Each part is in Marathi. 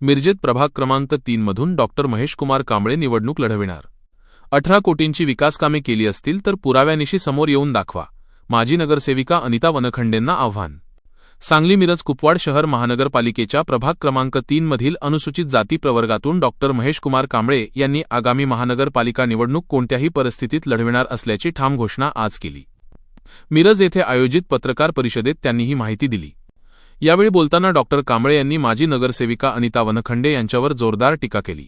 मिरजेत प्रभाग क्रमांक तीन मधून डॉक्टर महेशकुमार कांबळे निवडणूक लढविणार. अठरा कोटींची विकासकामे केली असतील तर पुराव्यानिशी समोर येऊन दाखवा. माजी नगरसेविका अनिता वनखंडेंना आव्हान. सांगली मिरज कुपवाड शहर महानगरपालिकेच्या प्रभाग क्रमांक तीनमधील अनुसूचित जाती प्रवर्गातून डॉक्टर महेशकुमार कांबळे यांनी आगामी महानगरपालिका निवडणूक कोणत्याही परिस्थितीत लढविणार असल्याची ठाम घोषणा आज केली. मिरज येथे आयोजित पत्रकार परिषदेत त्यांनी ही माहिती दिली. यावेळी बोलताना डॉक्टर कांबळे यांनी माजी नगरसेविका अनिता वनखंडे यांच्यावर जोरदार टीका केली.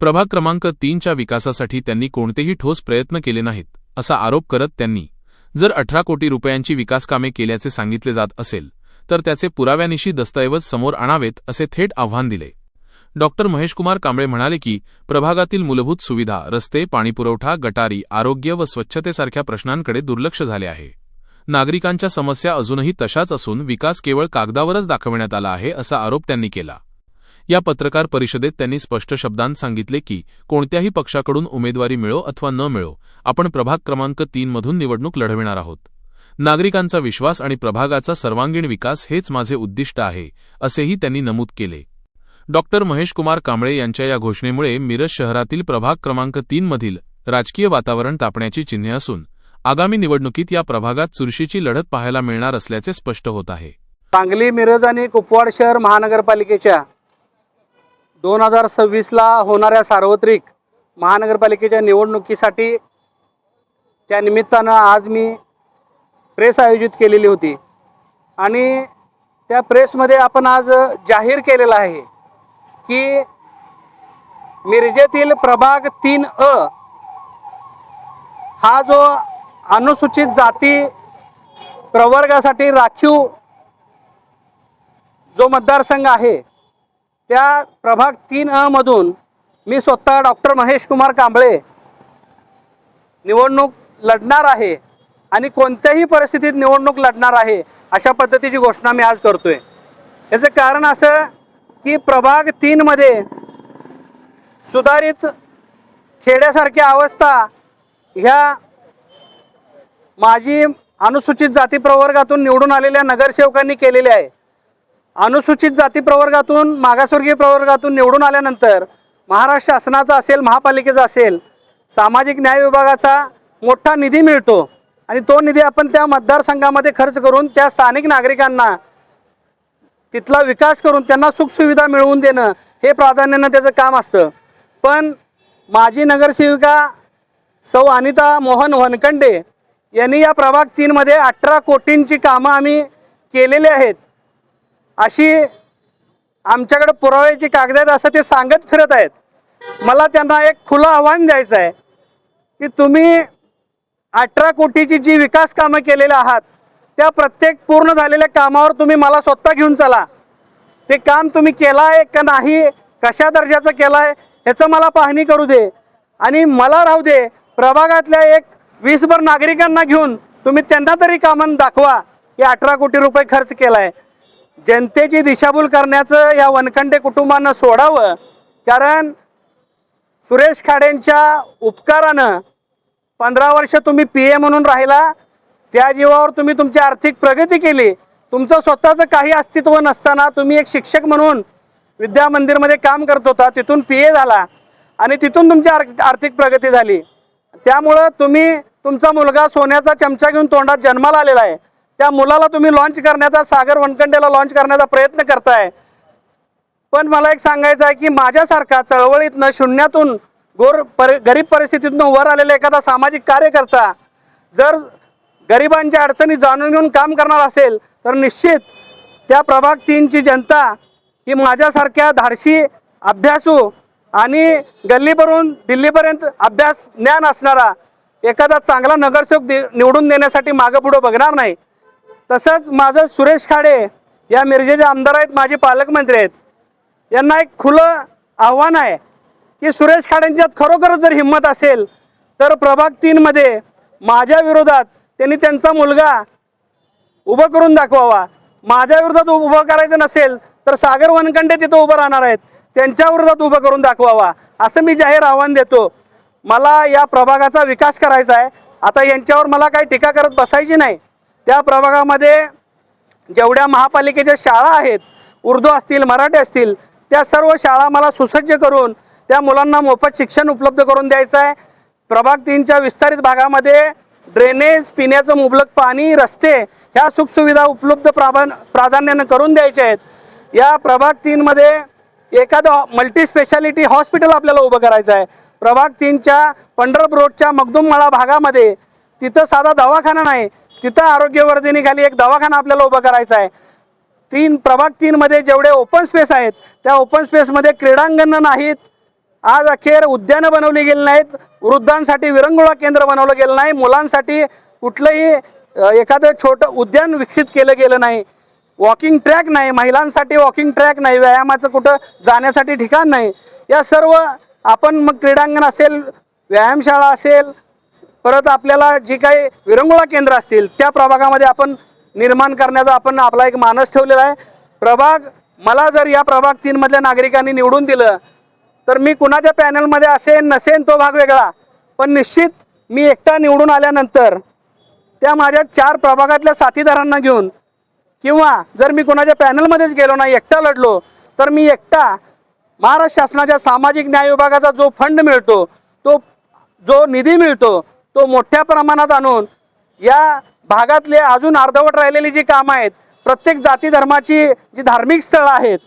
प्रभाग क्रमांक तीनच्या विकासासाठी त्यांनी कोणतेही ठोस प्रयत्न केले नाहीत असा आरोप करत त्यांनी जर अठरा कोटी रुपयांची विकासकामे केल्याचे सांगितले जात असेल तर त्याचे पुराव्यानिशी दस्तऐवज समोर आणावेत असे थेट आव्हान दिले. डॉक्टर महेशकुमार कांबळे म्हणाले की प्रभागातील मूलभूत सुविधा रस्ते पाणीपुरवठा गटारी आरोग्य व स्वच्छतेसारख्या प्रश्नांकडे दुर्लक्ष झाले आहे. नागरिकांच्या समस्या अजूनही तशाच असून विकास केवळ कागदावरच दाखविण्यात आला आहे असा आरोप त्यांनी केला. या पत्रकार परिषदेत त्यांनी स्पष्ट शब्दांत सांगितले की कोणत्याही पक्षाकडून उमेदवारी मिळो अथवा न मिळो आपण प्रभाग क्रमांक तीनमधून निवडणूक लढविणार आहोत. नागरिकांचा विश्वास आणि प्रभागाचा सर्वांगीण विकास हेच माझे उद्दिष्ट आहे असेही त्यांनी नमूद केले. डॉक्टर महेशकुमार कांबळे यांच्या या घोषणेमुळे मिरज शहरातील प्रभाग क्रमांक तीनमधील राजकीय वातावरण तापण्याची चिन्हे असून आगामी निवडणुकीत या प्रभागात चुरशीची लढत पाहायला मिळणार असल्याचे स्पष्ट होत आहे. सांगली मिरज आणि कुपवाड शहर महानगरपालिकेच्या दोन हजार सव्वीसला होणाऱ्या सार्वत्रिक महानगरपालिकेच्या निवडणुकीसाठी त्या निमित्तानं आज मी प्रेस आयोजित केलेली होती. आणि त्या प्रेसमध्ये आपण आज जाहीर केलेलं आहे की मिरजेतील प्रभाग तीन अ हा जो अनुसूचित जाती प्रवर्गासाठी राखीव जो मतदारसंघ आहे त्या प्रभाग तीन अ मधून मी स्वतः डॉक्टर महेश कुमार कांबळे निवडणूक लढणार आहे आणि कोणत्याही परिस्थितीत निवडणूक लढणार आहे अशा पद्धतीची घोषणा मी आज करतोय. याचं कारण असं की प्रभाग तीनमध्ये सुधारित खेड्यासारखी अवस्था ह्या माजी अनुसूचित जाती प्रवर्गातून निवडून आलेल्या नगरसेवकांनी केलेली आहे. अनुसूचित जाती प्रवर्गातून मागासवर्गीय प्रवर्गातून निवडून आल्यानंतर महाराष्ट्र शासनाचा असेल महापालिकेचा असेल सामाजिक न्याय विभागाचा मोठा निधी मिळतो आणि तो निधी आपण त्या मतदारसंघामध्ये खर्च करून त्या स्थानिक नागरिकांना तिथला विकास करून त्यांना सुखसुविधा मिळवून देणं हे प्राधान्यानं त्याचं काम असतं. पण माजी नगरसेविका सौ अनिता मोहन वनकंडे यांनी या प्रभाग तीनमध्ये अठरा कोटींची कामं आम्ही केलेली आहेत. अशी आमच्याकडे पुराव्याची कागद आहेत असं ते सांगत फिरत आहेत. मला त्यांना एक खुलं आव्हान द्यायचं आहे की तुम्ही अठरा कोटीची जी विकास कामं केलेली आहात त्या प्रत्येक पूर्ण झालेल्या कामावर तुम्ही मला स्वतः घेऊन चला. ते काम तुम्ही केलं आहे का नाही कशा दर्जाचं केलं आहे ह्याचं मला पाहणी करू दे. आणि मला राहू दे प्रभागातल्या एक वीसभर नागरिकांना घेऊन तुम्ही त्यांना तरी कामं दाखवा. की अठरा कोटी रुपये खर्च केला आहे जनतेची दिशाभूल करण्याचं या वनखंडे कुटुंबानं सोडावं. कारण सुरेश खाडेंच्या उपकारानं पंधरा वर्ष तुम्ही पी ए म्हणून राहिला. त्या जीवावर तुम्ही तुमची आर्थिक प्रगती केली. तुमचं स्वतःचं काही अस्तित्व नसताना तुम्ही एक शिक्षक म्हणून विद्या मंदिरमध्ये काम करत होता. तिथून पी ए झाला. आणि तिथून तुमची आर्थिक प्रगती झाली. त्यामुळं तुम्ही तुमचा मुलगा सोन्याचा चमचा घेऊन तोंडात जन्माला आलेला आहे. त्या मुलाला तुम्ही लॉन्च करण्याचा सागर वनखंडेला लॉन्च करण्याचा प्रयत्न करताय. पण मला एक सांगायचं आहे की माझ्यासारखा चळवळीतनं शून्यातून गोर पर गरीब परिस्थितीतून वर आलेला एखादा सामाजिक कार्यकर्ता जर गरिबांच्या अडचणी जाणून घेऊन काम करणार असेल तर निश्चित त्या प्रभाग तीनची जनता ही माझ्यासारख्या धाडशी अभ्यासू आणि गल्लीवरून दिल्लीपर्यंत अभ्यास ज्ञान असणारा एखादा चांगला नगरसेवक दे निवडून देण्यासाठी मागं पुढं बघणार नाही. तसंच माझं सुरेश खाडे या मिरजेचे आमदार आहेत माझे पालकमंत्री आहेत. यांना एक खुलं आव्हान आहे की सुरेश खाडेंच्यात खरोखरच जर हिंमत असेल तर प्रभाग तीनमध्ये माझ्या विरोधात त्यांनी त्यांचा मुलगा उभं करून दाखवावा. माझ्या विरोधात उभं करायचं नसेल तर सागर वनखंडे तिथं उभं राहणार आहेत. त्यांच्या विरोधात उभं करून दाखवावा. असं मी जाहीर आव्हान देतो. मला या प्रभागाचा विकास करायचा आहे. आता यांच्यावर मला काही टीका करत बसायची नाही. त्या प्रभागामध्ये जेवढ्या महापालिकेच्या शाळा आहेत उर्दू असतील मराठी असतील त्या सर्व शाळा मला सुसज्ज करून त्या मुलांना मोफत शिक्षण उपलब्ध करून द्यायचं आहे. प्रभाग तीनच्या विस्तारित भागामध्ये ड्रेनेज पिण्याचं मुबलक पाणी रस्ते ह्या सुखसुविधा उपलब्ध प्राधान प्राधान्यानं करून द्यायच्या आहेत. या प्रभाग तीनमध्ये एखादं मल्टी स्पेशालिटी हॉस्पिटल आपल्याला उभं करायचं आहे. प्रभाग तीनच्या पंढरप रोडच्या मगदुममाळा भागामध्ये तिथं साधा दवाखाना नाही तिथं आरोग्यवर्धिनीखाली एक दवाखाना आपल्याला उभा करायचा आहे. तीन प्रभाग तीनमध्ये जेवढे ओपन स्पेस आहेत त्या ओपन स्पेसमध्ये क्रीडांगणं नाहीत. आज अखेर उद्यानं बनवली गेली नाहीत. वृद्धांसाठी विरंगुळा केंद्र बनवलं गेलं नाही. मुलांसाठी कुठलंही एखादं छोटं उद्यान विकसित केलं गेलं नाही. वॉकिंग ट्रॅक नाही महिलांसाठी वॉकिंग ट्रॅक नाही व्यायामाचं कुठं जाण्यासाठी ठिकाण नाही. या सर्व आपण मग क्रीडांगण असेल व्यायामशाळा असेल परत आपल्याला जी काही विरंगुळा केंद्र असतील त्या प्रभागामध्ये आपण निर्माण करण्याचा आपण आपला एक मानस ठेवलेला आहे. प्रभाग मला जर या प्रभाग तीनमधल्या नागरिकांनी निवडून दिलं तर मी कुणाच्या पॅनलमध्ये असेन नसेन तो भाग वेगळा. पण निश्चित मी एकटा निवडून आल्यानंतर त्या माझ्या चार प्रभागातल्या साथीदारांना घेऊन किंवा जर मी कोणाच्या पॅनलमध्येच गेलो नाही एकटा लढलो तर मी एकटा महाराष्ट्र शासनाच्या सामाजिक न्याय विभागाचा जो फंड मिळतो तो जो निधी मिळतो तो मोठ्या प्रमाणात आणून या भागातले अजून अर्धवट राहिलेली जी कामं आहेत प्रत्येक जाती धर्माची जी धार्मिक स्थळं आहेत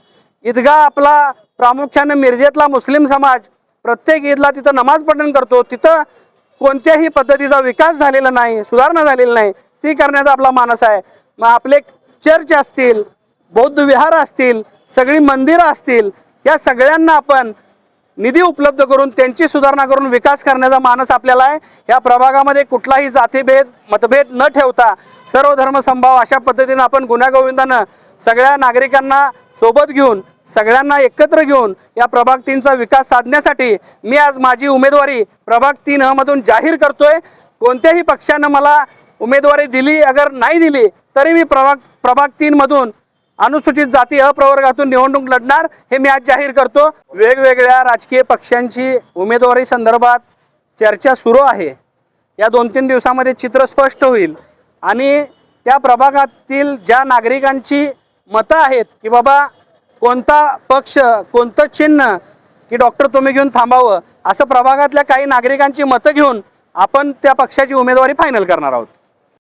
ईदगा आपला प्रामुख्यानं मिरजेतला मुस्लिम समाज प्रत्येक ईदला तिथं नमाज पठण करतो तिथं कोणत्याही पद्धतीचा विकास झालेला नाही सुधारणा झालेली नाही ती करण्याचा आपला मानस आहे. मग आपले चर्च असतील बौद्ध विहार असतील सगळी मंदिरं असतील या सगळ्यांना आपण निधी उपलब्ध करून त्यांची सुधारणा करून विकास करण्याचा मानस आपल्याला आहे. या प्रभागामध्ये कुठलाही जातीभेद मतभेद न ठेवता सर्व धर्मसंभाव अशा पद्धतीनं आपण गुन्ह्यागोविंदानं सगळ्या नागरिकांना सोबत घेऊन सगळ्यांना एकत्र घेऊन या प्रभाग तीनचा विकास साधण्यासाठी मी आज माझी उमेदवारी प्रभाग तीन अ मधून जाहीर करतोय. कोणत्याही पक्षानं मला उमेदवारी दिली अगर नाही दिली तरी मी प्रभाग प्रभाग तीनमधून अनुसूचित जाती अप्रवर्गातून निवडणूक लढणार हे मी आज जाहीर करतो. वेगवेगळ्या राजकीय पक्षांची उमेदवारी संदर्भात चर्चा सुरू आहे. या दोन तीन दिवसामध्ये चित्र स्पष्ट होईल. आणि त्या प्रभागातील ज्या नागरिकांची मतं आहेत की बाबा कोणता पक्ष कोणतं चिन्ह की डॉक्टर तुम्ही घेऊन थांबावं असं प्रभागातल्या काही नागरिकांची मतं घेऊन आपण त्या पक्षाची उमेदवारी फायनल करणार आहोत.